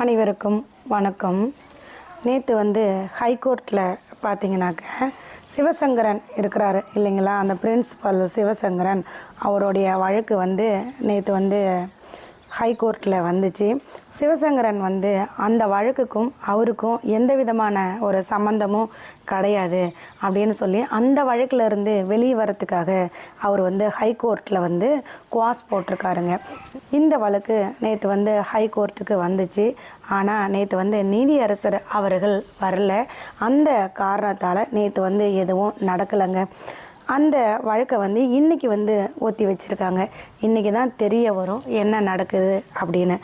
அனைவருக்கும் வணக்கம். நேற்று வந்து ஹைகோர்ட்டில் பார்த்தீங்கன்னாக்க சிவசங்கரன் இருக்கிறாரு இல்லைங்களா? அந்த பிரின்ஸிபல் சிவசங்கரன் அவருடைய வழக்கு வந்து நேற்று வந்து ஹைகோர்ட்டில் வந்துச்சு. சிவசங்கரன் வந்து அந்த வழக்குக்கும் அவருக்கும் எந்த விதமான ஒரு சம்மந்தமும் கிடையாது அப்படின்னு சொல்லி அந்த வழக்கிலிருந்து வெளியே வரத்துக்காக அவர் வந்து ஹைகோர்ட்டில் வந்து குவாஸ் போட்டிருக்காருங்க. இந்த வழக்கு நேற்று வந்து ஹைகோர்ட்டுக்கு வந்துச்சு. ஆனால் நேற்று வந்து நீதியரசர் அவர்கள் வரல. அந்த காரணத்தால் நேற்று வந்து எதுவும் நடக்கலைங்க. அந்த வழக்கை வந்து இன்றைக்கி வந்து ஒத்தி வச்சுருக்காங்க. இன்றைக்கி தான் தெரிய வரும் என்ன நடக்குது அப்படின்னு.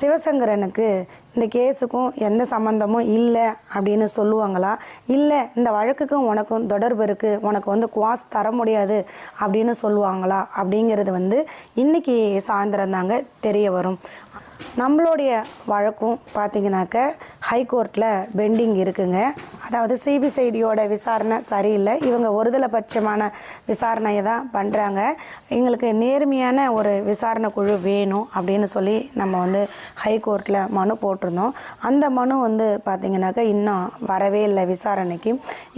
சிவசங்கரனுக்கு இந்த கேஸுக்கும் எந்த சம்மந்தமும் இல்லை அப்படின்னு சொல்லுவாங்களா? இல்லை இந்த வழக்குக்கும் உனக்கும் தொடர்பு இருக்குது உனக்கு வந்து குவாஸ் தர முடியாது அப்படின்னு சொல்லுவாங்களா? அப்படிங்கிறது வந்து இன்றைக்கி சாயந்தரம் தாங்க தெரிய வரும். நம்மளுடைய வழக்கும் பார்த்தீங்கன்னாக்க ஹைகோர்ட்டில் பெண்டிங் இருக்குங்க. அதாவது சிபிசிஐடியோட விசாரணை சரியில்லை. இவங்க ஒருதலை பட்சமான விசாரணையை தான் பண்ணுறாங்க எங்களுக்கு நேர்மையான ஒரு விசாரணை குழு வேணும் அப்படின்னு சொல்லி நம்ம வந்து ஹைகோர்ட்டில் மனு போட்டிருந்தோம் அந்த மனு வந்து பார்த்திங்கனாக்கா இன்னும் வரவே இல்லை விசாரணைக்கு.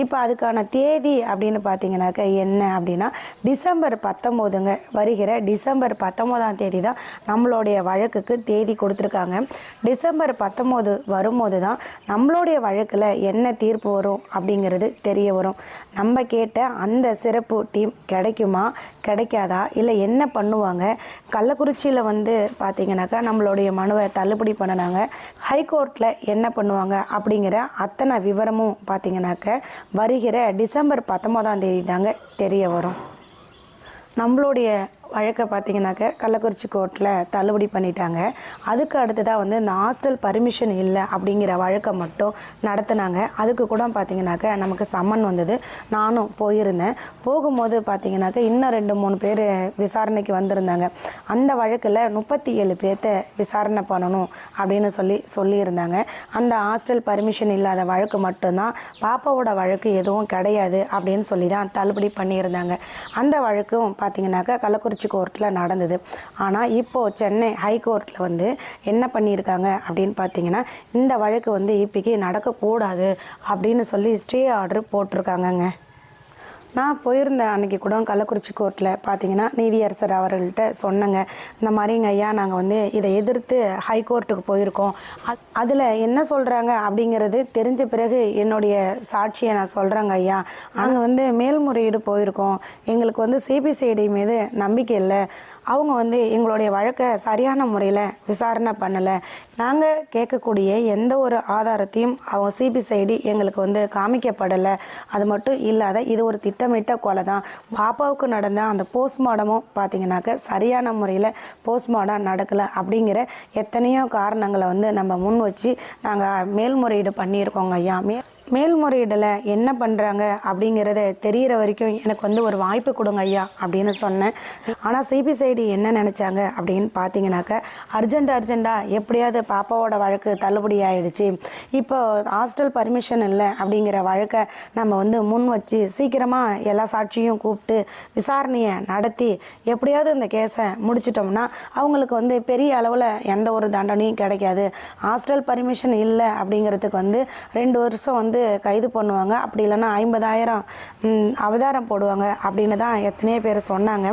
இப்போ அதுக்கான தேதி அப்படின்னு பார்த்தீங்கன்னாக்கா என்ன அப்படின்னா டிசம்பர் பத்தொம்போதுங்க வருகிற டிசம்பர் பத்தொம்போதாம் தேதி தான் நம்மளுடைய வழக்குக்கு தேதி கொடுத்துருக்காங்க. டிசம்பர் பத்தொம்போது வரும்போது தான் நம்மளுடைய வழக்கில் என்ன தீர்ப்பு வரும் அப்படிங்கிறது தெரிய வரும். நம்ம கேட்ட அந்த சிறப்பு டீம் கிடைக்குமா கிடைக்காதா இல்லை என்ன பண்ணுவாங்க? கள்ளக்குறிச்சியில் வந்து பார்த்தீங்கன்னாக்கா நம்மளுடைய மனுவை தள்ளுபடி பண்ணினாங்க. ஹைகோர்ட்டில் என்ன பண்ணுவாங்க அப்படிங்கிற அத்தனை விவரமும் பார்த்தீங்கன்னாக்க வருகிற டிசம்பர் பத்தொம்போதாம் தேதி தாங்க தெரிய வரும். நம்மளுடைய வழக்கை பார்த்தீங்கன்னாக்க கள்ளக்குறிச்சி கோர்ட்டில் தள்ளுபடி பண்ணிட்டாங்க. அதுக்கு அடுத்ததாக வந்து இந்த ஹாஸ்டல் பர்மிஷன் இல்லை அப்படிங்கிற வழக்கை மட்டும் நடத்தினாங்க. அதுக்கு கூட பார்த்தீங்கன்னாக்க நமக்கு சம்மன் வந்தது. நானும் போயிருந்தேன். போகும்போது பார்த்தீங்கன்னாக்க இன்னும் ரெண்டு மூணு பேர் விசாரணைக்கு வந்திருந்தாங்க. அந்த வழக்கில் முப்பத்தி ஏழு பேர்த்த விசாரணை பண்ணணும் அப்படின்னு சொல்லி சொல்லியிருந்தாங்க. அந்த ஹாஸ்டல் பர்மிஷன் இல்லாத வழக்கு மட்டும்தான். பாப்பாவோட வழக்கு எதுவும் கிடையாது அப்படின்னு சொல்லி தான் தள்ளுபடி பண்ணியிருந்தாங்க. அந்த வழக்கும் பார்த்தீங்கன்னாக்கா கள்ளக்குறிச்சி கோர்ட்டில் நடந்தது. ஆனால் இப்போது சென்னை ஹைகோர்ட்டில் வந்து என்ன பண்ணியிருக்காங்க அப்படின்னு பார்த்தீங்கன்னா இந்த வழக்கு வந்து இப்போக்கி நடக்கக்கூடாது அப்படின்னு சொல்லி ஸ்டே ஆர்டர் போட்டிருக்காங்கங்க. நான் போயிருந்தேன் அன்றைக்கி கூட கள்ளக்குறிச்சி கோர்ட்டில் பார்த்தீங்கன்னா நீதியரசர் அவர்கள்ட்ட சொன்னேங்க. இந்த மாதிரிங்க ஐயா நாங்கள் வந்து இதை எதிர்த்து ஹைகோர்ட்டுக்கு போயிருக்கோம். அதில் என்ன சொல்கிறாங்க அப்படிங்கிறது தெரிஞ்ச பிறகு என்னுடைய சாட்சியை நான் சொல்கிறேங்க ஐயா. நாங்கள் வந்து மேல்முறையீடு போயிருக்கோம். எங்களுக்கு வந்து சிபிசிஐடி மீது நம்பிக்கை இல்லை. அவங்க வந்து எங்களுடைய வழக்கை சரியான முறையில் விசாரணை பண்ணலை. நாங்கள் கேட்கக்கூடிய எந்த ஒரு ஆதாரத்தையும் அவங்க சிபிசிஐடி எங்களுக்கு வந்து காமிக்கப்படலை. அது மட்டும் இல்லாத இது ஒரு திட்டமிட்ட கொலை தான். பாப்பாவுக்கு நடந்த அந்த போஸ்ட்மார்ட்டமும் பார்த்தீங்கன்னாக்க சரியான முறையில் போஸ்ட்மார்ட்டம் நடக்கலை அப்படிங்கிற எத்தனையோ காரணங்களை வந்து நம்ம முன் வச்சு நாங்கள் மேல்முறையீடு பண்ணியிருக்கோங்க ஐயா. மே மேல்முறையீடில் என்ன பண்ணுறாங்க அப்படிங்கிறத தெரிகிற வரைக்கும் எனக்கு வந்து ஒரு வாய்ப்பு கொடுங்க ஐயா அப்படின்னு சொன்னேன். ஆனால் சிபிசிஐடி என்ன நினச்சாங்க அப்படின்னு பார்த்தீங்கன்னாக்க அர்ஜென்ட் அர்ஜெண்ட்டாக எப்படியாவது பாப்பாவோட வழக்கு தள்ளுபடி ஆயிடுச்சு. இப்போ ஹாஸ்டல் பர்மிஷன் இல்லை அப்படிங்கிற வழக்கை நம்ம வந்து முன் வச்சு சீக்கிரமாக எல்லா சாட்சியும் கூப்பிட்டு விசாரணையை நடத்தி எப்படியாவது இந்த கேஸை முடிச்சிட்டோம்னா அவங்களுக்கு வந்து பெரிய அளவில் எந்த ஒரு தண்டனையும் கிடைக்காது. ஹாஸ்டல் பர்மிஷன் இல்லை அப்படிங்கிறதுக்கு வந்து ரெண்டு வருஷம் வந்து வந்து கைது பண்ணுவாங்க. அப்படி இல்லைன்னா ஐம்பதாயிரம் அவதாரம் போடுவாங்க அப்படின்னு தான் எத்தனையோ பேர் சொன்னாங்க.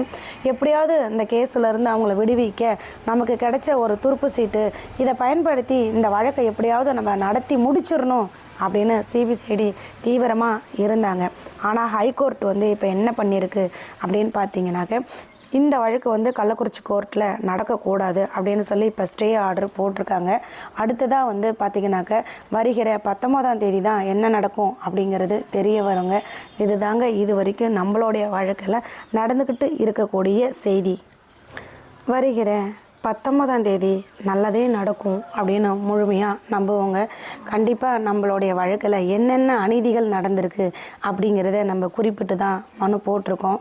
எப்படியாவது இந்த கேஸிலருந்து அவங்கள விடுவிக்க நமக்கு கிடைச்ச ஒரு துருப்பு சீட்டு இதை பயன்படுத்தி இந்த வழக்கை எப்படியாவது நம்ம நடத்தி முடிச்சிடணும் அப்படின்னு சிபிசிஐடி தீவிரமாக இருந்தாங்க. ஆனால் ஹைகோர்ட் வந்து இப்போ என்ன பண்ணியிருக்கு அப்படின்னு பார்த்தீங்கன்னாக்க இந்த வழக்கு வந்து கள்ளக்குறிச்சி கோர்ட்டில் நடக்கக்கூடாது அப்படின்னு சொல்லி இப்போ ஸ்டே ஆர்டர் போட்டிருக்காங்க. அடுத்ததாக வந்து பார்த்திங்கனாக்க வருகிற பத்தொம்போதாம் தேதி தான் என்ன நடக்கும் அப்படிங்கிறது தெரிய வருங்க. இதுதாங்க இது வரைக்கும் நம்மளுடைய வழக்கில் நடந்துக்கிட்டு இருக்கக்கூடிய செய்தி. வருகிற பத்தொன்பதாம் தேதி நல்லதே நடக்கும் அப்படின்னு முழுமையாக நம்புவோங்க. கண்டிப்பாக நம்மளுடைய வழக்கில் என்னென்ன அநீதிகள் நடந்திருக்கு அப்படிங்கிறத நம்ம குறிப்பிட்டு தான் மனு போட்டிருக்கோம்.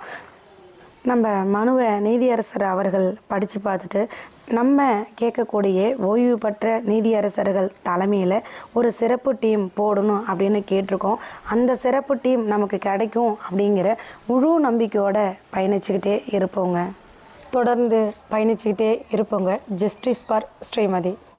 நம்ம மனுவை நீதியரசர் அவர்கள் படித்து பார்த்துட்டு நம்ம கேட்கக்கூடிய ஓய்வு பெற்ற நீதியரசர்கள் தலைமையில் ஒரு சிறப்பு டீம் போடணும் அப்படின்னு கேட்டிருக்கோம். அந்த சிறப்பு டீம் நமக்கு கிடைக்கும் அப்படிங்கிற முழு நம்பிக்கையோடு பயணிச்சுக்கிட்டே இருப்போங்க. தொடர்ந்து பயணிச்சுக்கிட்டே இருப்போங்க. Justice for Srimathi